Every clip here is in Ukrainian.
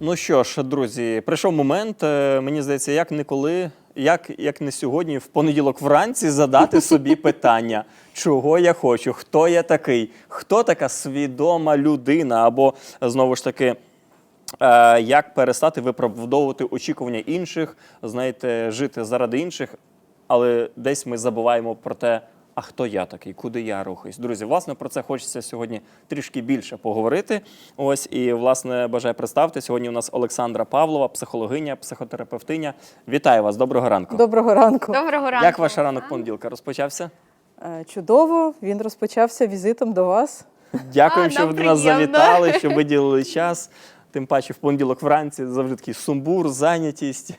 Ну що ж, друзі, прийшов момент, е, мені здається, як ніколи, як, як не сьогодні, в понеділок вранці задати собі питання, чого я хочу, хто я такий, хто така свідома людина, або знову ж таки. Е, як перестати виправдовувати очікування інших, знаєте, жити заради інших, але десь ми забуваємо про те, а хто я такий, куди я рухаюсь. Друзі, власне, про це хочеться сьогодні трішки більше поговорити. Ось і власне бажаю представити. Сьогодні у нас Олександра Павлова, психологиня, психотерапевтиня. Вітаю вас, доброго ранку. Доброго ранку. Доброго ранку. Як ваш ранок понеділка розпочався? Е, Чудово. Він розпочався візитом до вас. Дякуємо, А, що ви до нас завітали, що виділили час. Тим паче в понеділок вранці завжди такий сумбур, зайнятість.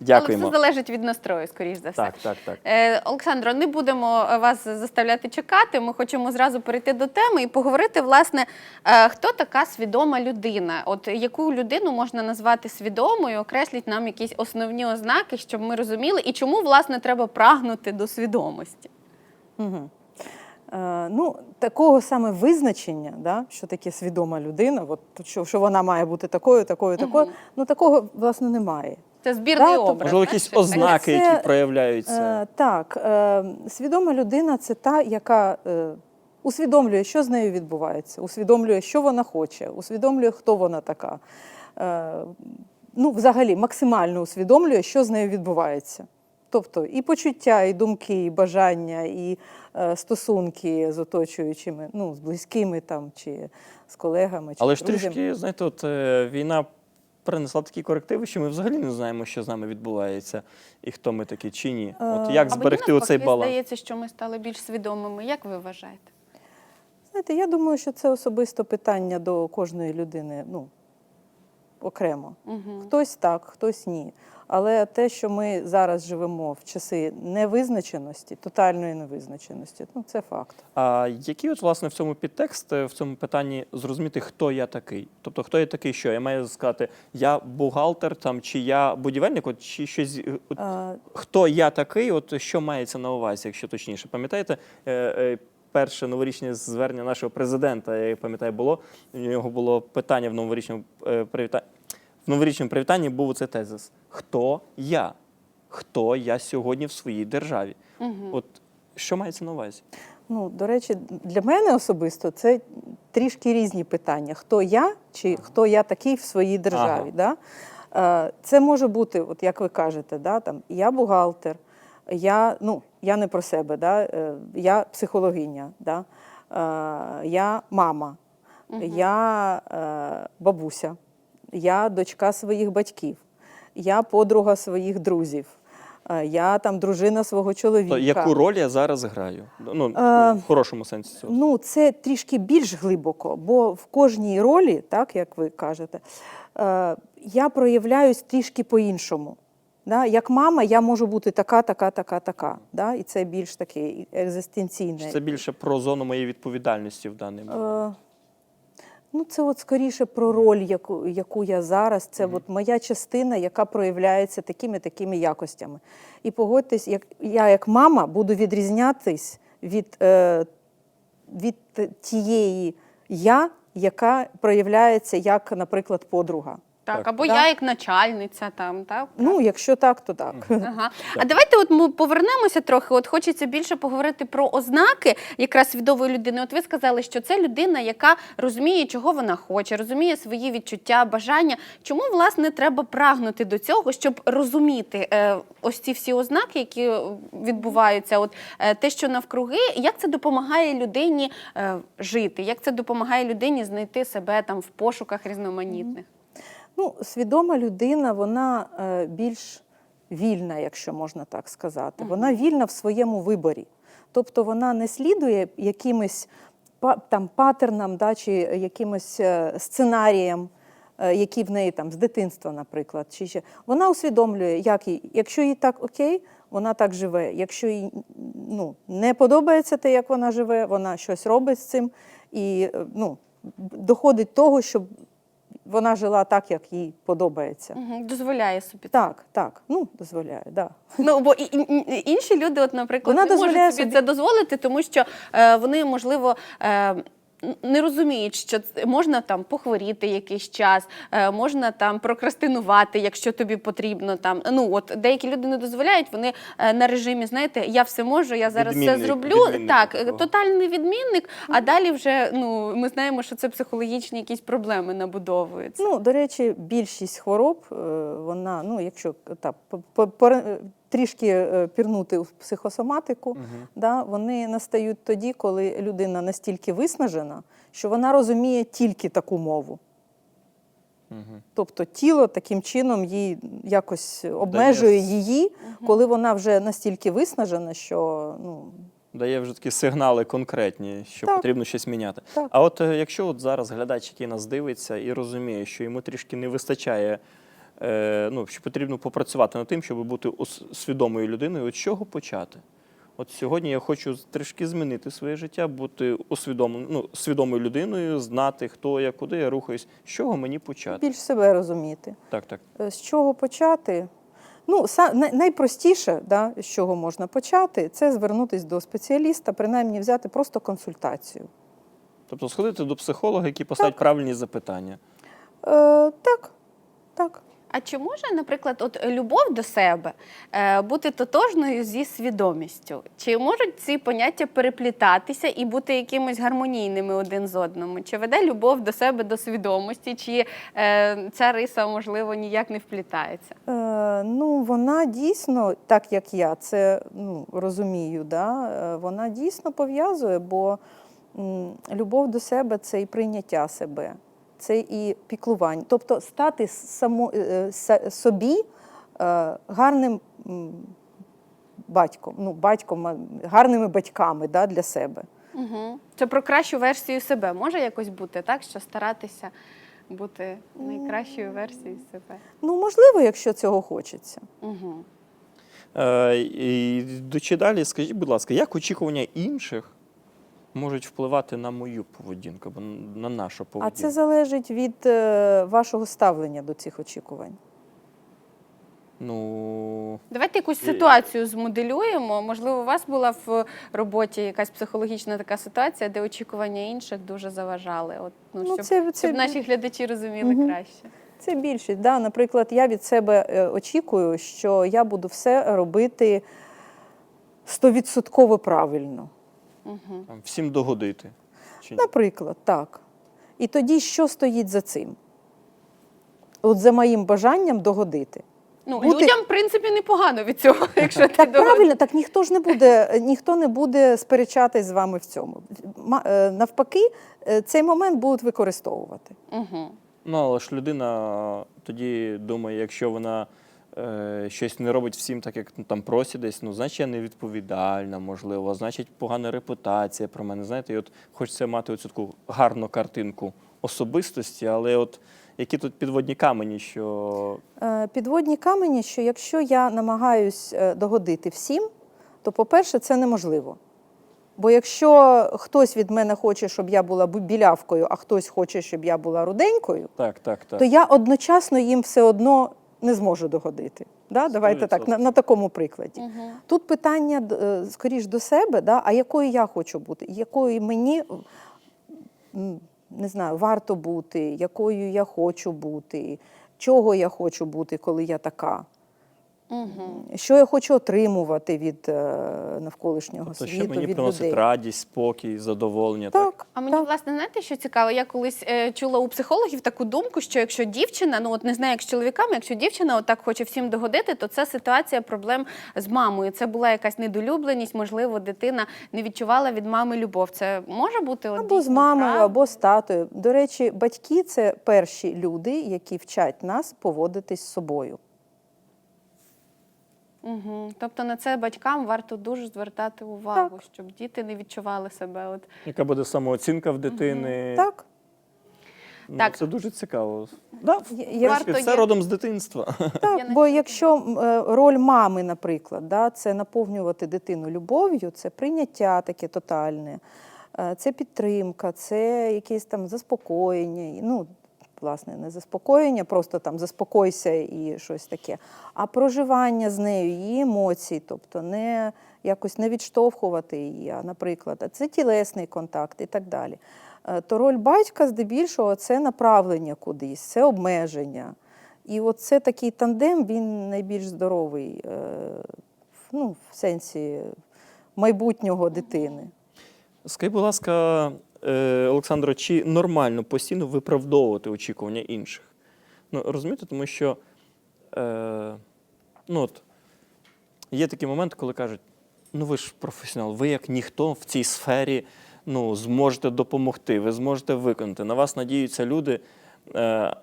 Дякуємо. Але все залежить від настрою, скоріш за все. Так, так, так. Е, Олександро, не будемо вас заставляти чекати. Ми хочемо зразу перейти до теми і поговорити, власне, е, хто така свідома людина? От яку людину можна назвати свідомою, окресліть нам якісь основні ознаки, щоб ми розуміли, і чому власне треба прагнути до свідомості? Угу. Е, ну, такого саме визначення, да, що таке свідома людина, от, що, що вона має бути такою, такою, такою, ну такого, власне, немає. Це збірний Да, тобто- образ. Можливо, якісь ознаки, Це, які проявляються. Е, так, е, свідома людина це та, яка е, усвідомлює, що з нею відбувається, усвідомлює, що вона хоче, усвідомлює, хто вона така. Е, ну, взагалі, максимально усвідомлює, що з нею відбувається. Тобто і почуття, і думки, і бажання, і е, стосунки з оточуючими, ну, з близькими там, чи з колегами, чи Але ж трішки, знаєте, от е, війна принесла такі корективи, що ми взагалі не знаємо, що з нами відбувається, і хто ми такі чи ні. От Е, як А мені зберегти оцей баланс? здається, що ми стали більш свідомими. Як ви вважаєте? Знаєте, я думаю, що це особисто питання до кожної людини ну, окремо. Угу. Хтось так, хтось ні. Але те, що ми зараз живемо в часи невизначеності, тотальної невизначеності, ну це факт. А який от власне в цьому підтекст, е, в цьому питанні зрозуміти, хто я такий? Тобто, хто я такий, що я маю сказати, я бухгалтер там, чи я будівельник, от, чи щось. е, От, А, хто я такий, от що мається на увазі, якщо точніше? Пам'ятаєте, е, перше новорічне звернення нашого президента, я пам'ятаю, було у нього було питання в новорічному привітанні. В новорічному привітанні був цей тезис: Хто я? Хто я сьогодні в своїй державі? Угу. От що мається на увазі? ну, до речі, для мене особисто це трішки різні питання: хто я чи хто я такий в своїй державі. Да? Е, Це може бути, от як ви кажете, да, там, я бухгалтер, я, ну, я не про себе, да, е, я психологиня, да, е, я мама, я е, бабуся, я дочка своїх батьків, я подруга своїх друзів, е, я там дружина свого чоловіка. То яку роль я зараз граю? Ну, Е, в хорошому сенсі цього. Ну, це трішки більш глибоко, бо в кожній ролі, так як ви кажете, е, я проявляюсь трішки по-іншому. Да? Як мама, я можу бути така, така, така, така. Да? І це більш таке екзистенційне. Це більше про зону моєї відповідальності в даний момент? Ну, це от скоріше про роль, яку, яку я зараз. Це от моя частина, яка проявляється такими такими якостями. І погодьтесь, як я як мама буду відрізнятись від, е, від тієї я, яка проявляється як, наприклад, подруга. Так, Так. або я як начальниця там, так? Ну, якщо так, то так. Ага. А давайте от ми повернемося трохи. От хочеться більше поговорити про ознаки якраз свідомої людини. От ви сказали, що це людина, яка розуміє, чого вона хоче, розуміє свої відчуття, бажання. Чому власне треба прагнути до цього, щоб розуміти е, ось ці всі ознаки, які відбуваються? От е, те, що навкруги, як це допомагає людині е, жити? Як це допомагає людині знайти себе там в пошуках різноманітних? Ну, свідома людина, вона е, більш вільна, якщо можна так сказати. Вона вільна в своєму виборі. Тобто вона не слідує якимось там, патернам да, чи якимось е, сценаріям, е, які в неї там з дитинства, наприклад. Чи ще. Вона усвідомлює, як їй, якщо їй так окей, вона так живе. Якщо їй ну, не подобається те, як вона живе, вона щось робить з цим і ну, доходить того, щоб вона жила так, як їй подобається. Угу, Дозволяє собі. Так, так, ну дозволяє, да. Ну бо і, і- інші люди, от, наприклад, Вона не можуть дозволяє собі собі- це дозволити, тому що е, вони, можливо, е, не розуміють, що це- можна там похворіти якийсь час, е, можна там прокрастинувати, якщо тобі потрібно. Там ну от деякі люди не дозволяють, вони е, на режимі, знаєте, я все можу, я зараз Відмінник, все зроблю. відмінник Так, такого. тотальний відмінник. А далі вже ну ми знаємо, що це психологічні якісь проблеми набудовуються. Ну, до речі, більшість хвороб, е, вона, ну, якщо так, по- трішки е, пірнути в психосоматику, да, вони настають тоді, коли людина настільки виснажена, що вона розуміє тільки таку мову. Мгм. Тобто тіло таким чином їй якось обмежує с- її, коли вона вже настільки виснажена, що ну, Дає вже такі сигнали конкретні, що Так. потрібно щось міняти. Так. А от е, якщо от зараз глядач, який нас дивиться і розуміє, що йому трішки не вистачає, ну, що потрібно попрацювати над тим, щоб бути свідомою людиною, з чого почати? От сьогодні я хочу трішки змінити своє життя, бути усвідомленою, ну, свідомою людиною, знати, хто я, куди я рухаюсь. З чого мені почати? більш себе розуміти. Так, так. Е, З чого почати? Ну, найпростіше, да, з чого можна почати, це звернутися до спеціаліста, принаймні взяти просто консультацію. Тобто сходити до психолога, який поставить правильні запитання. Е, так, так. А чи може, наприклад, от любов до себе е, бути тотожною зі свідомістю? Чи можуть ці поняття переплітатися і бути якимось гармонійними один з одним? Чи веде любов до себе до свідомості, чи е, ця риса, можливо, ніяк не вплітається? Е, ну, вона дійсно, так як я це ну, розумію, да, е, вона дійсно пов'язує, бо м, любов до себе це і прийняття себе, це і піклування. Тобто стати само, е, собі е, гарним батьком, ну, батьком, гарними батьками да, для себе. Угу. Це про кращу версію себе може якось бути, так? Що старатися бути найкращою версією себе. Ну, можливо, якщо цього хочеться. Угу. Е, і йдучи далі, скажіть, будь ласка, як очікування інших можуть впливати на мою поведінку або на нашу А це залежить від е, вашого ставлення до цих очікувань. Ну, Давайте якусь ситуацію змоделюємо. Можливо, у вас була в роботі якась психологічна така ситуація, де очікування інших дуже заважали. От, ну, Ну, щоб, це- це- щоб наші глядачі розуміли Мгм. краще. Це більшість. Да? Наприклад, я від себе е, очікую, що я буду все робити стовідсотково правильно. Угу. там, всім догодити. Чи ні? Наприклад, так. І тоді що стоїть за цим? От за моїм бажанням догодити. Ну, Бути- Людям, в принципі, непогано від цього, якщо ти Так доводиш. правильно, так ніхто ж не буде, ніхто не буде сперечатись з вами в цьому. Ма- е, Навпаки, е, цей момент будуть використовувати. Угу. Ну, але ж людина тоді думає, якщо вона е, щось не робить всім так, як ну, там просять десь, ну, значить я невідповідальна, можливо, значить погана репутація про мене. Знаєте, і от хочеться мати оцю таку гарну картинку особистості, але от які тут підводні камені, що Е, Підводні камені, що якщо я намагаюсь е, догодити всім, то, по-перше, це неможливо. Бо якщо хтось від мене хоче, щоб я була білявкою, а хтось хоче, щоб я була руденькою, так, так, так. то я одночасно їм все одно не зможу догодити. Да? Давайте так, на, на такому прикладі. Угу. Тут питання е, скоріш до себе, да? а якою я хочу бути, якою мені не знаю, варто бути, якою я хочу бути, чого я хочу бути, коли я така. Угу. Що я хочу отримувати від е, навколишнього Тобто, світу, що мені від приносить людей. радість, спокій, задоволення. Так? Так, А мені так. власне знаєте, що цікаво? Я колись е, чула у психологів таку думку, що якщо дівчина, ну от не знаю, як з чоловіками, якщо дівчина отак хоче всім догодити, то це ситуація проблем з мамою. Це була якась недолюбленість, можливо, дитина не відчувала від мами любов. Це може бути от, Або з мамою, правда? або з татою. До речі, батьки це перші люди, які вчать нас поводитись з собою. Угу. Тобто на це батькам варто дуже звертати увагу, Так. щоб діти не відчували себе. От Яка буде самооцінка в дитини? Так, Ну, Так. Це дуже цікаво. Да, в Я- принципі, Варто все є. родом з дитинства. так. Бо якщо е, роль мами, наприклад, да, це наповнювати дитину любов'ю, це прийняття таке тотальне, е, це підтримка, це якесь там заспокоєння. Ну, власне не заспокоєння, просто там заспокойся і щось таке, а проживання з нею, її емоцій, тобто не якось не відштовхувати її, а, наприклад, а це тілесний контакт і так далі. Е, То роль батька здебільшого це направлення кудись, це обмеження. І от це такий тандем, він найбільш здоровий е, ну, в сенсі майбутнього дитини. Скажіть, будь ласка, Олександро, чи нормально постійно виправдовувати очікування інших? Ну, розумієте, тому що е, ну, от, є такий момент, коли кажуть, ну ви ж професіонал, ви як ніхто в цій сфері ну, зможете допомогти, ви зможете виконати. На вас надіються люди. Е,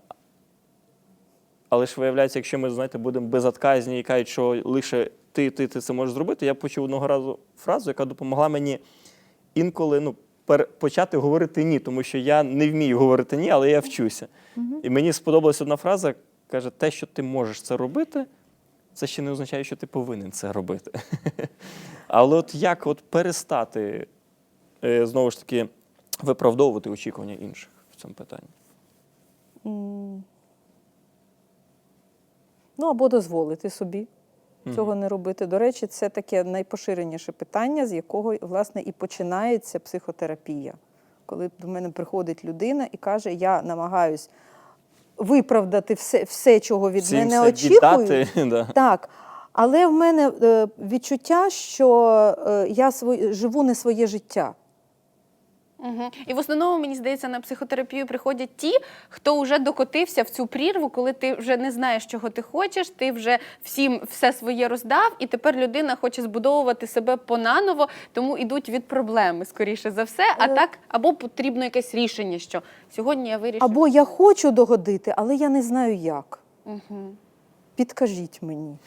але ж виявляється, якщо ми знаєте, будемо безотказні і кажуть, що лише ти, ти, ти це можеш зробити. Я почув одного разу фразу, яка допомогла мені інколи ну, почати говорити ні, тому що я не вмію говорити ні, але я вчуся. І мені сподобалась одна фраза: каже: те, що ти можеш це робити, це ще не означає, що ти повинен це робити. Але от як от перестати е, знову ж таки виправдовувати очікування інших в цьому питанні? Ну або дозволити собі цього не робити. До речі, це таке найпоширеніше питання, з якого власне і починається психотерапія. Коли до мене приходить людина і каже, я намагаюсь виправдати все, все чого від Всім мене очікують. да. Так. Але в мене е, відчуття, що е, я живу не своє життя. Угу. І в основному, мені здається, на психотерапію приходять ті, хто вже докотився в цю прірву, коли ти вже не знаєш, чого ти хочеш, ти вже всім все своє роздав, і тепер людина хоче збудовувати себе понаново, тому йдуть від проблеми, скоріше за все. А так, або потрібно якесь рішення, що сьогодні я вирішу. Або я хочу догодити, але я не знаю як. Угу. Підкажіть мені.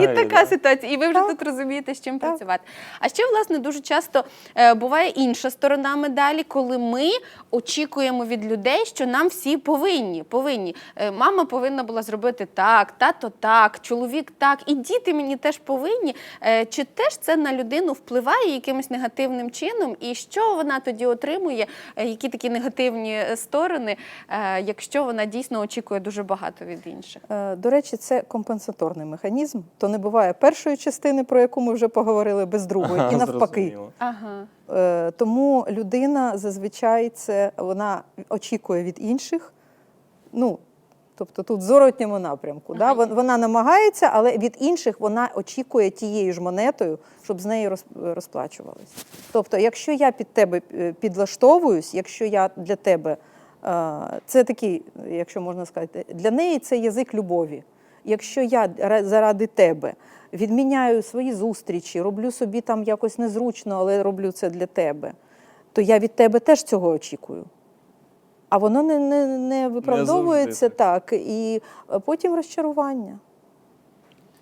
І така да. ситуація, і ви вже Так. тут розумієте, з чим Так. працювати. А ще, власне, дуже часто е, буває інша сторона медалі, коли ми очікуємо від людей, що нам всі повинні. повинні. Е, мама повинна була зробити так, тато так, чоловік так, і діти мені теж повинні. Е, чи теж це на людину впливає якимось негативним чином? І що вона тоді отримує? Е, які такі негативні сторони, е, якщо вона дійсно очікує дуже багато від інших? Е, До речі, це компенсаторний механізм. То не буває першої частини, про яку ми вже поговорили, без другої, Ага, і навпаки. Ага. Е, Тому людина зазвичай це вона очікує від інших. Ну, тобто тут в зворотньому напрямку. Да? Вона намагається, але від інших вона очікує тією ж монетою, щоб з нею роз- розплачувались. Тобто, якщо я під тебе е, підлаштовуюсь, якщо я для тебе е, це такий, якщо можна сказати, для неї це язик любові. Якщо я заради тебе відміняю свої зустрічі, роблю собі там якось незручно, але роблю це для тебе, то я від тебе теж цього очікую. А воно не, не, не виправдовується так. так. І е, потім розчарування.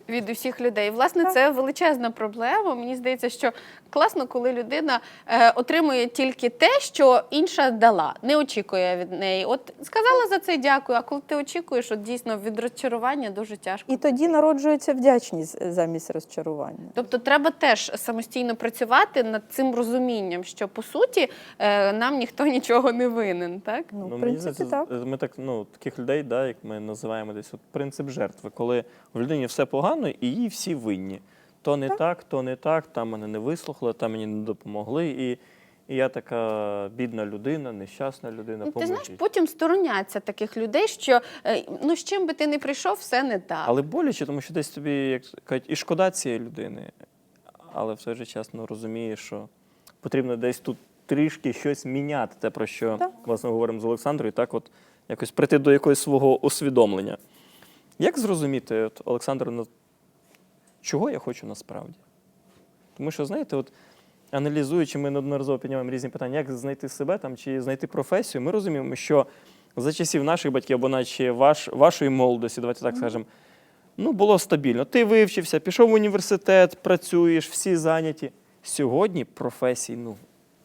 Від усіх людей. Власне, Так. це величезна проблема. Мені здається, що класно, коли людина е, отримує тільки те, що інша дала, не очікує від неї. От сказала за це дякую. А коли ти очікуєш, от дійсно від розчарування дуже тяжко. І тоді народжується вдячність замість розчарування. Тобто треба теж самостійно працювати над цим розумінням, що по суті е, нам ніхто нічого не винен, так? Ну, в мені принципі, здається, так. Ми так, ну, таких людей, да, як ми називаємо десь от принцип жертви, коли в людині все погано і їй всі винні. То не так, то не так, там мене не вислухали, там мені не допомогли. І, і я така бідна людина, нещасна людина. Ну, Ти знаєш, потім стороняться таких людей, що е, ну з чим би ти не прийшов, все не так. Але боляче, тому що десь тобі як кажуть, і шкода цієї людини, але в той же час ну, розумієш, що потрібно десь тут трішки щось міняти. Те, про що Так. власне говоримо з Олександрою, і так от якось прийти до якогось свого усвідомлення. Як зрозуміти, от, Олександр, ну, чого я хочу насправді? Тому що, знаєте, от аналізуючи, ми неодноразово піднімаємо різні питання, як знайти себе там чи знайти професію, ми розуміємо, що за часів наших батьків або наче ваш, вашої молодості, давайте так скажемо, ну, було стабільно. Ти вивчився, пішов в університет, працюєш, всі зайняті. Сьогодні професій ну,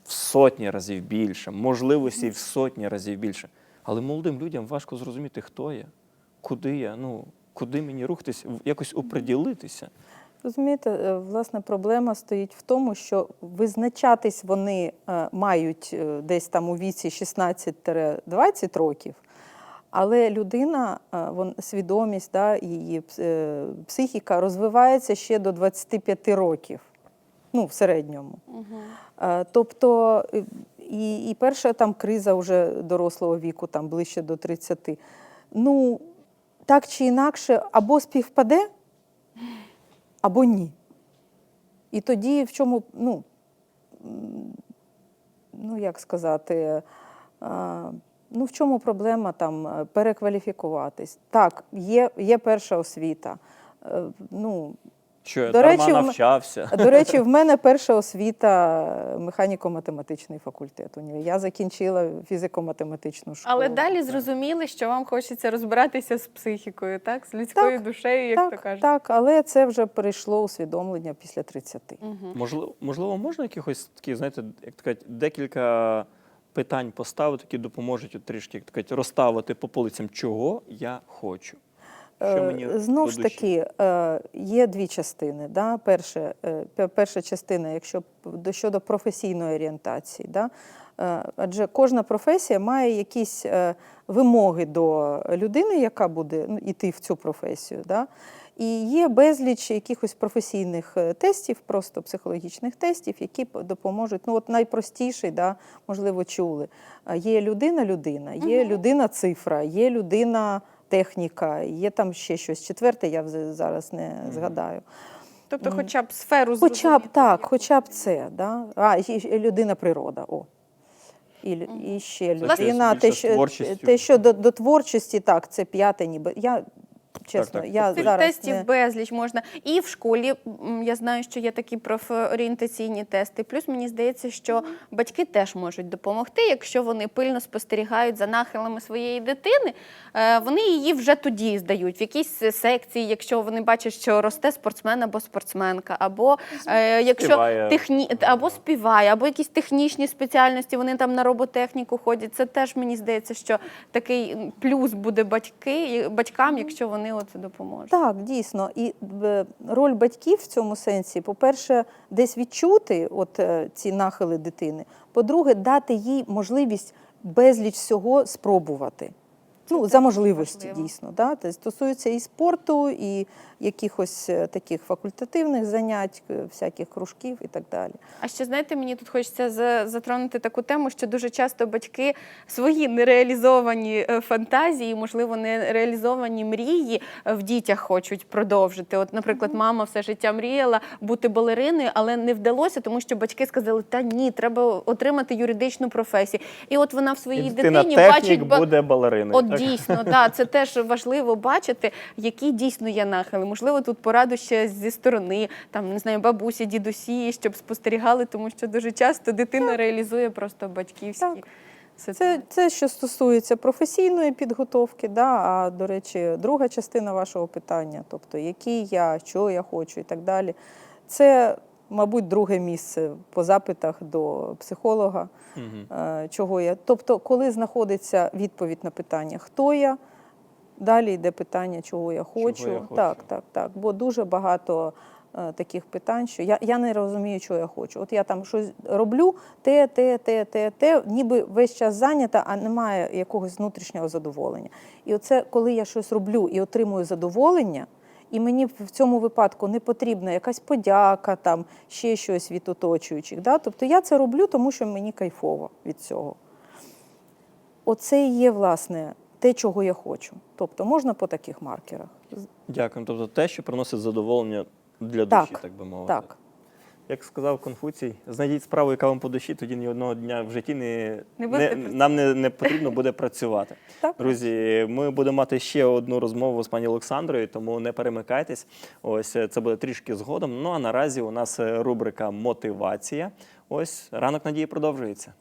в сотні разів більше, можливостей в сотні разів більше. Але молодим людям важко зрозуміти, хто я, куди я, ну, куди мені рухатись, якось оприділитися. Розумієте, е, власне, проблема стоїть в тому, що визначатись вони е, мають е, десь там у віці 16-20 років, але людина, вон, свідомість, да, її психіка розвивається ще до 25 років, ну, в середньому. Е, Тобто, і, і перша там криза вже дорослого віку, там ближче до 30. Ну, так чи інакше, або співпаде, або ні. І тоді в чому, ну, ну як сказати, ну в чому проблема там е, перекваліфікуватись? Так, є, є перша освіта. Е, Ну, Що я До дарма речі, в м- навчався. до речі, в мене перша освіта е, механіко-математичний факультет. універ- Я закінчила фізико-математичну школу. Але далі зрозуміли, що вам хочеться розбиратися з психікою, так? З людською Так, душею, як так, то кажуть. так, але це вже перейшло усвідомлення після 30. Мгм. Можливо, можливо, можна якихось такі, знаєте, як то кажуть, декілька питань поставити, які допоможуть от трішки як то кажуть, розставити по полицям, чого я хочу. Що Е, мені Знов ж таки, е, є дві частини. Да? Перше, е, перша частина, якщо до- щодо професійної орієнтації, да? Е, адже кожна професія має якісь е, вимоги до людини, яка буде ну, йти в цю професію. Да? І є безліч якихось професійних тестів, просто психологічних тестів, які допоможуть. Ну, от найпростіший, да, можливо, чули. Є людина-людина, є людина-цифра, є людина техніка, є там ще щось четверте, я зараз не згадаю. Тобто, хоча б сферу Хоча б так, хоча б це. Да? А, і, і людина природа. О. І, і ще людина, те, що, те, що до, до творчості, так, це п'яте ніби. Я, чесно, так. я Цих зараз тестів не... безліч можна. І в школі я знаю, що є такі профорієнтаційні тести. Плюс мені здається, що батьки теж можуть допомогти, якщо вони пильно спостерігають за нахилами своєї дитини. е, Вони її вже тоді здають в якісь секції, якщо вони бачать, що росте спортсмен або спортсменка, або е, якщо Співає. техні... або співає, або якісь технічні спеціальності, вони там на роботехніку ходять. Це теж мені здається, що такий плюс буде батьки, батькам, якщо вони от допоможе. Так, дійсно. І е, роль батьків в цьому сенсі, по-перше, десь відчути от, е, ці нахили дитини. По-друге, дати їй можливість безліч всього спробувати. Ну, за можливості, важливо. дійсно. Да? Це стосується і спорту, і якихось е, таких факультативних занять, е, всяких кружків і так далі. А ще знаєте, мені тут хочеться затронути таку тему, що дуже часто батьки свої нереалізовані е, фантазії, можливо, нереалізовані мрії в дітях хочуть продовжити. От, наприклад, мама все життя мріяла бути балериною, але не вдалося, тому що батьки сказали, та ні, треба отримати юридичну професію. І от вона в своїй І дитині технік бачить буде балериною. От? Дійсно, да, це теж важливо бачити, які дійсно є нахили. Можливо, тут пораду ще зі сторони, там не знаю, бабусі, дідусі, щоб спостерігали, тому що дуже часто дитина реалізує просто батьківські Так. Це, це що стосується професійної підготовки, да, а до речі, друга частина вашого питання, тобто який я, що я хочу і так далі. Це, мабуть, друге місце по запитах до психолога, е, чого я. Тобто, коли знаходиться відповідь на питання, хто я, далі йде питання, чого я хочу. я хочу. Так, так, так. Бо дуже багато. е, Таких питань, що я, я не розумію, що я хочу. От я там щось роблю, те, те, те, те, те, ніби весь час зайнята, а немає якогось внутрішнього задоволення. І оце, коли я щось роблю і отримую задоволення, і мені в цьому випадку не потрібна якась подяка, там ще щось від оточуючих. Да? Тобто я це роблю, тому що мені кайфово від цього. Оце і є, власне, те, чого я хочу. Тобто можна по таких маркерах. Дякую. Тобто те, що приносить задоволення для Так, душі, так би мовити. Так. Як сказав Конфуцій, знайдіть справу, яка вам по душі, тоді ні одного дня в житті не, Не не, нам не, не потрібно буде працювати. Так. Друзі, ми будемо мати ще одну розмову з пані Олександрою, тому не перемикайтесь. Ось е, це буде трішки згодом. Ну а наразі у нас е, рубрика Мотивація. Ось ранок надії продовжується.